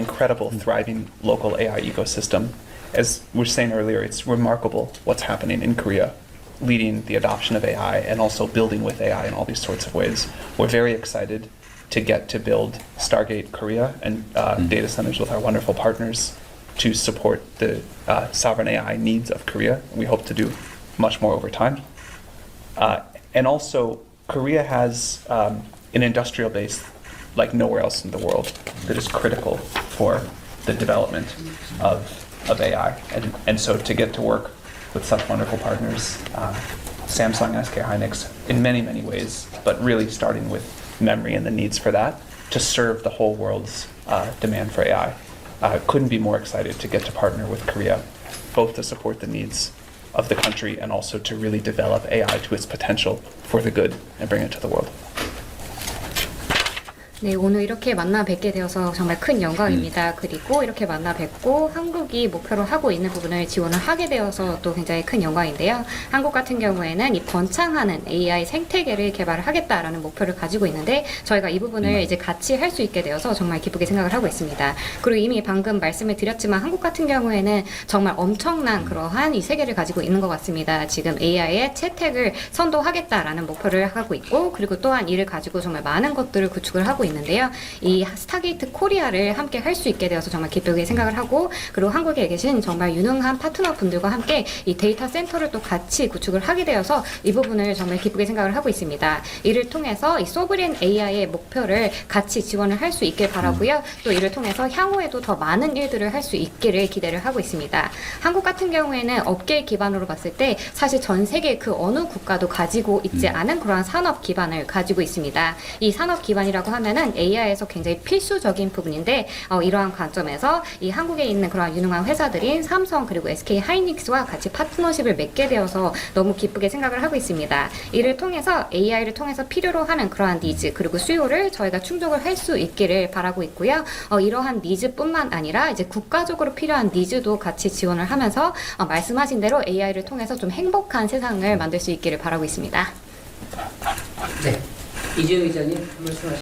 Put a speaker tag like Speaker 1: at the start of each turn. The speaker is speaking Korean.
Speaker 1: incredible, thriving local AI ecosystem. As we were saying earlier, it's remarkable what's happening in Korea, leading the adoption of AI and also building with AI in all these sorts of ways. We're very excited to get to build Stargate Korea and uh, data centers with our wonderful partners to support the uh, sovereign AI needs of Korea. We hope to do much more over time. Uh, and also, Korea has um, an industrial base like nowhere else in the world that is critical for the development of, of AI. And, and so to get to work with such wonderful partners, uh, Samsung SK Hynix, in many, many ways, but really starting with memory and the needs for that to serve the whole world's uh, demand for AI. Uh, couldn't be more excited to get to partner with Korea, both to support the needs of the country and also to really develop AI to its potential for the good and bring it to the world.
Speaker 2: 네, 오늘 이렇게 만나 뵙게 되어서 정말 큰 영광입니다. 그리고 이렇게 만나 뵙고 한국이 목표로 하고 있는 부분을 지원을 하게 되어서 또 굉장히 큰 영광인데요. 한국 같은 경우에는 이 번창하는 AI 생태계를 개발을 하겠다라는 목표를 가지고 있는데 저희가 이 부분을 이제 같이 할 수 있게 되어서 정말 기쁘게 생각을 하고 있습니다. 그리고 이미 방금 말씀을 드렸지만 한국 같은 경우에는 정말 엄청난 그러한 이 세계를 가지고 있는 것 같습니다. 지금 AI의 채택을 선도하겠다라는 목표를 하고 있고 그리고 또한 이를 가지고 정말 많은 것들을 구축을 하고 있는 데요. 이 스타게이트 코리아를 함께 할 수 있게 되어서 정말 기쁘게 생각을 하고 그리고 한국에 계신 정말 유능한 파트너 분들과 함께 이 데이터 센터를 또 같이 구축을 하게 되어서 이 부분을 정말 기쁘게 생각을 하고 있습니다. 이를 통해서 이 소브린 AI의 목표를 같이 지원을 할 수 있길 바라고요. 또 이를 통해서 향후에도 더 많은 일들을 할 수 있기를 기대를 하고 있습니다. 한국 같은 경우에는 업계 기반으로 봤을 때 사실 전 세계 그 어느 국가도 가지고 있지 않은 그러한 산업 기반을 가지고 있습니다. 이 산업 기반이라고 하면은 AI에서 굉장히 필수적인 부분인데 어, 이러한 관점에서 이 한국에 있는 그러한 유능한 회사들인 삼성 그리고 SK 하이닉스와 같이 파트너십을 맺게 되어서 너무 기쁘게 생각을 하고 있습니다. 이를 통해서 AI를 통해서 필요로 하는 그러한 니즈 그리고 수요를 저희가 충족을 할 수 있기를 바라고 있고요. 어, 이러한 니즈뿐만 아니라 이제 국가적으로 필요한 니즈도 같이 지원을 하면서 어, 말씀하신 대로 AI를 통해서 좀 행복한 세상을 만들 수 있기를 바라고 있습니다.
Speaker 3: 네. 이재용 기자님 말씀하시죠.